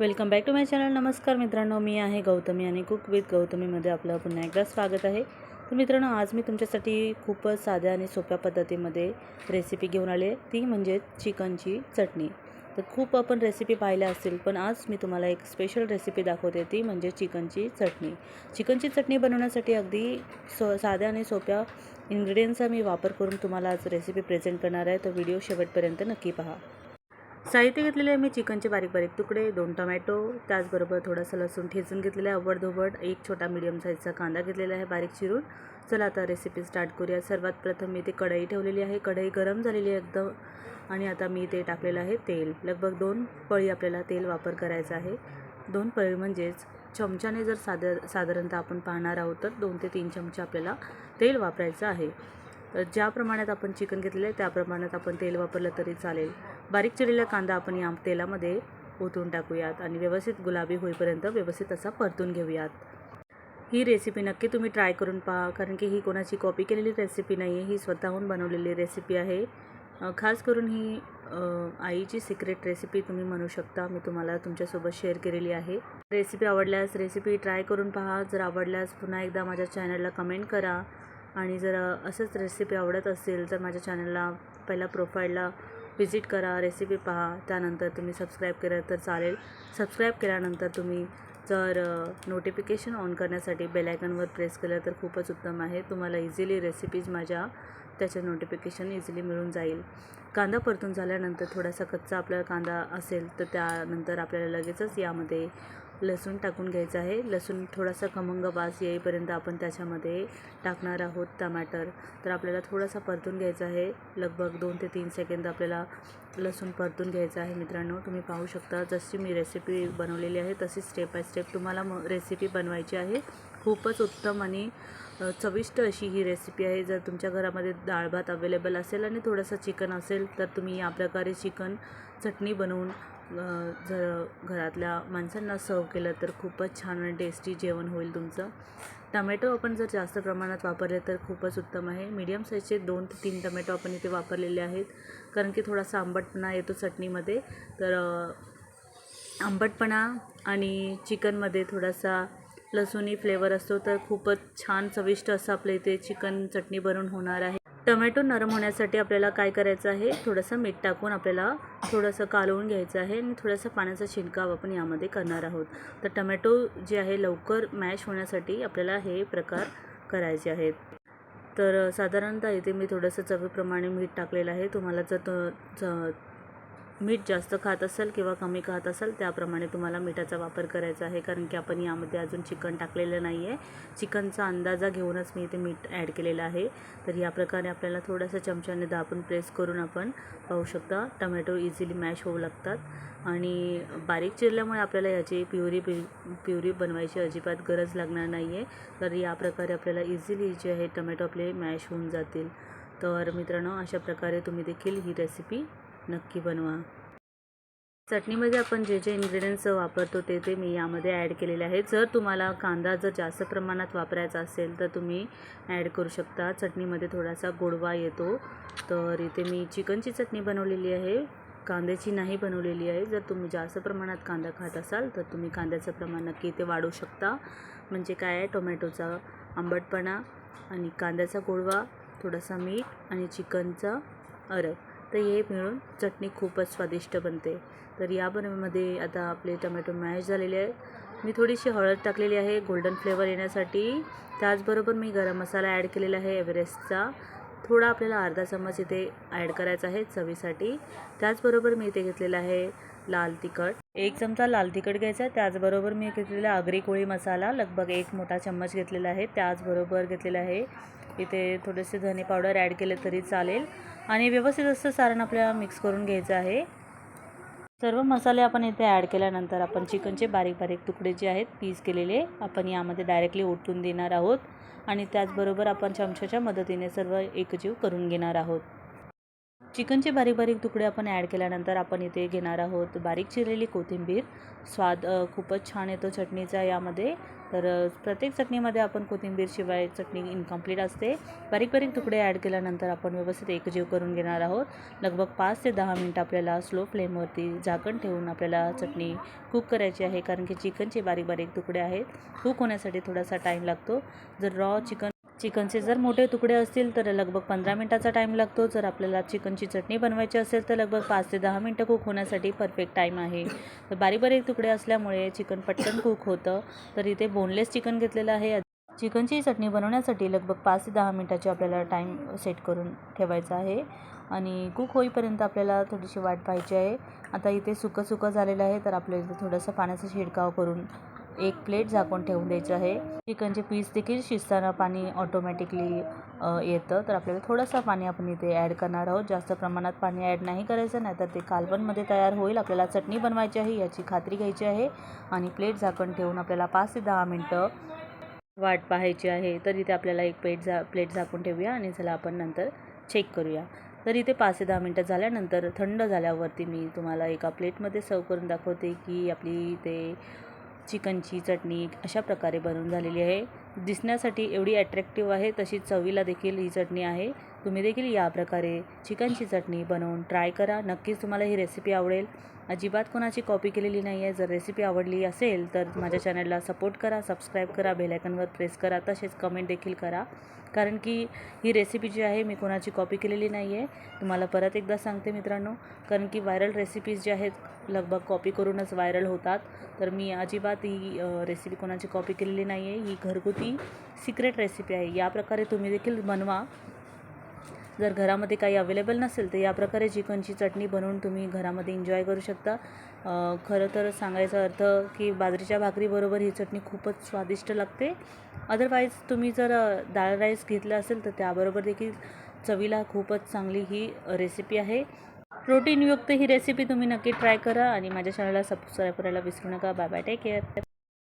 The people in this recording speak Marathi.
Welcome back to my channel. नमस्कार मित्रांनो मी आहे गौतमी आणि कुक विथ गौतमीमध्ये आपलं पुन्हा एकदा स्वागत आहे. तर मित्रांनो आज मी तुमच्यासाठी खूपच साध्या आणि सोप्या पद्धतीमध्ये रेसिपी घेऊन आले. ती म्हणजे चिकनची चटणी. तर खूप आपण रेसिपी पाहिल्या असतील पण आज मी तुम्हाला एक स्पेशल रेसिपी दाखवते. ती म्हणजे चिकनची चटणी. चिकनची चटणी बनवण्यासाठी अगदी सो साध्या आणि सोप्या इन्ग्रेडियंटचा मी वापर करून तुम्हाला आज रेसिपी प्रेझेंट करणार आहे. तर व्हिडिओ शेवटपर्यंत नक्की पहा. साहित्य घेतलेले आहे मी चिकनचे बारीक बारीक तुकडे दोन टमॅटो त्याचबरोबर थोडासा लसूण ठेचून घेतलेला आहे अवडधोबड एक छोटा मीडियम साईजचा कांदा घेतलेला आहे बारीक चिरून. चला आता रेसिपी स्टार्ट करूया. सर्वात प्रथम मी ते कढई ठेवलेली आहे. कढई गरम झालेली आहे एकदम. आणि आता मी ते टाकलेलं आहे तेल. लगभग दोन पळी आपल्याला तेल वापर करायचा आहे. दोन पळी म्हणजेच चमच्याने जर सादर साधारणतः आपण पाहणार आहोत तर दोन ते तीन चमचे आपल्याला तेल वापरायचं आहे. तर ज्या प्रमाणात आपण चिकन घेतलेलं आहे त्या प्रमाणात आपण तेल वापरलं तरी चालेल. बारीक चिरलेला कांदा आपण या तेलामध्ये ओतून टाकूयात आणि व्यवस्थित गुलाबी होईपर्यंत व्यवस्थित असा परतून घेऊयात. ही रेसिपी नक्की तुम्ही ट्राय करून पहा कारण की ही कोणाची कॉपी केलेली रेसिपी नाही आहे ही स्वतःहून बनवलेली रेसिपी आहे. खास करून ही आईची सिक्रेट रेसिपी तुम्ही म्हणू शकता मी तुम्हाला तुमच्यासोबत शेअर केलेली आहे. रेसिपी आवडल्यास रेसिपी ट्राय करून पहा जर आवडल्यास पुन्हा एकदा माझ्या चॅनलला कमेंट करा. आणि जर असंच रेसिपी आवडत असेल तर माझ्या चॅनलला पहिला प्रोफाईलला व्हिजिट करा रेसिपी पहा. त्यानंतर तुम्ही सबस्क्राईब केलं तर चालेल. सबस्क्राईब केल्यानंतर तुम्ही जर नोटिफिकेशन ऑन करण्यासाठी बेलायकनवर प्रेस केलं तर खूपच उत्तम आहे. तुम्हाला इझिली रेसिपीज माझ्या त्याचं नोटिफिकेशन इझिली मिळून जाईल. कांदा परतून झाल्यानंतर थोडासा कच्चा आपला कांदा असेल तर त्यानंतर आपल्याला लगेचच यामध्ये लसूण टाकून घ्यायचं आहे. लसूण थोडासा खमंग वास येईपर्यंत आपण त्याच्यामध्ये टाकणार आहोत टमाटर. तर आपल्याला थोडासा परतून घ्यायचा आहे. लगभग दोन ते तीन सेकंद आपल्याला लसूण परतून घ्यायचं आहे मित्रांनो. तुम्ही पाहू शकता जशी मी रेसिपी बनवलेली आहे तशी स्टेप बाय स्टेप तुम्हाला म रेसिपी बनवायची आहे. खूपच उत्तम आणि चविष्ट अशी ही रेसिपी आहे. जर तुमच्या घरामध्ये डाळ भात अवेलेबल असेल आणि थोडंसं चिकन असेल तर तुम्ही या प्रकारे चिकन चटणी बनवून जर घरातल्या माणसांना सर्व केलं तर खूपच छान आणि टेस्टी जेवण होईल तुमचं. टमॅटो आपण जर जास्त प्रमाणात वापरले तर खूपच उत्तम आहे. मीडियम साईजचे दोन ते तीन टमॅटो आपण इथे वापरलेले आहेत. कारण की थोडासा आंबटपणा येतो चटणीमध्ये. तर आंबटपणा आणि चिकनमध्ये थोडासा लसूणी फ्लेवर असतो तर खूपच छान चविष्ट असं आपल्या इथे चिकन चटणी बनवून होणार आहे. टमॅटो नरम होण्यासाठी आपल्याला काय करायचं आहे? थोडंसं मीठ टाकून आपल्याला थोडंसं कालवून घ्यायचं आहे आणि थोडासा पाण्याचा शिंकाव आपण यामध्ये करणार आहोत. तर टमॅटो जे आहे लवकर मॅश होण्यासाठी आपल्याला हे प्रकार करायचे आहेत. तर साधारणतः इथे मी थोडंसं चवीप्रमाणे मीठ टाकलेलं आहे. तुम्हाला जर मीठ जास्त खात असेल किंवा कमी खात असेल त्याप्रमाणे तुम्हाला मिठाचा वापर करायचा आहे. कारण की आपण यामध्ये अजून चिकन टाकलेलं नाही आहे चिकनचा अंदाजा घेऊनच मी इथे मीठ ॲड केलेलं आहे. तर या प्रकारे आपल्याला थोडंसं चमच्याने दाबून प्रेस करून आपण पाहू शकता. टमॅटो इझिली मॅश होऊ लागतात. आणि बारीक चिरल्यामुळे आपल्याला याची प्युरी पि प्युरी बनवायची अजिबात गरज लागणार नाही आहे तर या प्रकारे आपल्याला इझिली जे आहे टमॅटो आपले मॅश होऊन जातील. तर मित्रांनो अशा प्रकारे तुम्ही देखील ही रेसिपी नक्की बनवा. चटणीमध्ये आपण जे जे इन्ग्रेडियंट्स वापरतो ते ते मी यामध्ये ॲड केलेले आहे जर तुम्हाला कांदा जर जास्त प्रमाणात वापरायचा असेल तर तुम्ही ॲड करू शकता. चटणीमध्ये थोडासा गोडवा येतो. तर इथे मी चिकनची चटणी बनवलेली आहे. कांद्याची नाही बनवलेली आहे. जर तुम्ही जास्त प्रमाणात कांदा खात असाल तर तुम्ही कांद्याचं प्रमाण नक्की इथे वाढवू शकता. म्हणजे काय आहे? टोमॅटोचा आंबटपणा आणि कांद्याचा गोडवा थोडासा मीठ आणि चिकनचा अरक. तर हे मिळून चटणी खूपच स्वादिष्ट बनते. तर या बनवमध्ये आता आपले टमॅटो मॅश झालेले आहेत. मी थोडीशी हळद टाकलेली आहे गोल्डन फ्लेवर येण्यासाठी. त्याचबरोबर मी गरम मसाला ॲड केलेला आहे एव्हरेस्टचा. थोडा आपल्याला अर्धा चम्मच इथे ॲड करायचा आहे चवीसाठी. त्याचबरोबर मी इथे घेतलेलं आहे लाल तिखट. एक चमचा लाल तिखट घ्यायचा आहे. त्याचबरोबर मी घेतलेला आगरी कोळी मसाला लगभग एक मोठा चम्मच घेतलेला आहे. त्याचबरोबर घेतलेला आहे इथे थोडेसे धने पावडर ॲड केले तरी चालेल. आणि व्यवस्थित असं सारण आपल्याला मिक्स करून घ्यायचं आहे. सर्व मसाले आपण इथे ॲड केल्यानंतर आपण चिकनचे बारीक बारीक तुकडे जे आहेत पीस केलेले आपण यामध्ये डायरेक्टली ओतून देणार आहोत. आणि त्याचबरोबर आपण चमच्याच्या मदतीने सर्व एकजीव करून घेणार आहोत. चिकनचे बारीक बारीक तुकडे आपण ॲड केल्यानंतर आपण इथे घेणार आहोत बारीक चिरलेली कोथिंबीर. स्वाद खूपच छान येतो चटणीचा यामध्ये. तर प्रत्येक चटणीमध्ये आपण कोथिंबीरशिवाय चटणी इनकम्प्लीट असते. बारीक बारीक तुकडे ॲड केल्यानंतर आपण व्यवस्थित एकजीव करून घेणार आहोत. लगभग पाच ते दहा मिनटं आपल्याला स्लो फ्लेमवरती झाकण ठेवून आपल्याला चटणी कुक करायची आहे कारण की चिकनचे बारीक बारीक तुकडे आहेत. कुक होण्यासाठी थोडासा टाईम लागतो. जर रॉ चिकन चिकनचे जर मोठे तुकडे असतील तर लगभग पंधरा मिनटाचा टाईम लागतो. जर आपल्याला चिकनची चटणी बनवायची असेल तर लगभग पाच ते दहा मिनटं कुक होण्यासाठी परफेक्ट टाईम आहे. तर बारीक बारीक तुकडे असल्यामुळे चिकन पटकन कुक होतं. तर इथे बोनलेस चिकन घेतलेलं आहे. चिकनची चटणी बनवण्यासाठी लगभग पाच ते दहा मिनटाची आपल्याला टाईम सेट करून ठेवायचा आहे. आणि कुक होईपर्यंत आपल्याला थोडीशी वाट पाहायची आहे. आता इथे सुकं सुकं झालेलं आहे तर आपल्याला इथे थोडंसं पाण्याचा शिडकाव करून एक प्लेट झाकून ठेवून द्यायचं आहे. चिकनचे पीस देखील शिजताना पाणी ऑटोमॅटिकली येतं. तर आपल्याला थोडंसं पाणी आपण इथे ॲड करणार आहोत. जास्त प्रमाणात पाणी ॲड नाही करायचं नाही तर ते कालवणमध्ये तयार होईल. आपल्याला चटणी बनवायची आहे याची खात्री घ्यायची आहे. आणि प्लेट झाकण ठेवून आपल्याला पाच ते दहा मिनटं वाट पाहायची आहे. तर इथे आपल्याला एक प्लेट झा प्लेट झाकून ठेवूया आणि चला आपण नंतर चेक करूया. तर इथे पाच ते दहा मिनटं झाल्यानंतर थंड झाल्यावरती मी तुम्हाला एका प्लेटमध्ये सर्व करून दाखवते की आपली ते चिकनची चटणी अशा प्रकारे बनवून झालेली आहे. दिसण्यासाठी एवढी ॲट्रॅक्टिव्ह आहे तशी चवीला देखील ही चटणी आहे. तुम्ही देखील या प्रकारे चिकनची चटणी बनवून ट्राय करा. नक्कीच तुम्हाला ही रेसिपी आवडेल. अजिबात कोणाची कॉपी केलेली नाही आहे. जर रेसिपी आवडली असेल तर माझ्या चॅनलला सपोर्ट करा सबस्क्राईब करा बेलायकनवर प्रेस करा तसेच कमेंट देखील करा. कारण की ही रेसिपी जी आहे मी कोणाची कॉपी केलेली नाही आहे. तुम्हाला परत एकदा सांगते मित्रांनो. कारण की व्हायरल रेसिपीज ज्या आहेत लगभग कॉपी करूनच व्हायरल होतात. तर मी अजिबात ही रेसिपी कोणाची कॉपी केलेली नाही आहे. ही घरगुती सिक्रेट रेसिपी आहे. या प्रकारे तुम्ही देखील बनवा. जर घरामध्ये काही अवेलेबल नसेल तर या प्रकारे चिकनची चटणी बनवून तुम्ही घरामध्ये एन्जॉय करू शकता. खरं तर सांगायचा अर्थ की बाजरीच्या भाकरीबरोबर ही चटणी खूपच स्वादिष्ट लागते. अदरवाईज तुम्ही जर डाळ राईस घेतलं असेल तर त्याबरोबर देखील चवीला खूपच चांगली ही रेसिपी आहे. प्रोटीनयुक्त ही रेसिपी तुम्ही नक्की ट्राय करा आणि माझ्या चॅनलला सबस्क्राईब करायला विसरू नका. Bye bye take care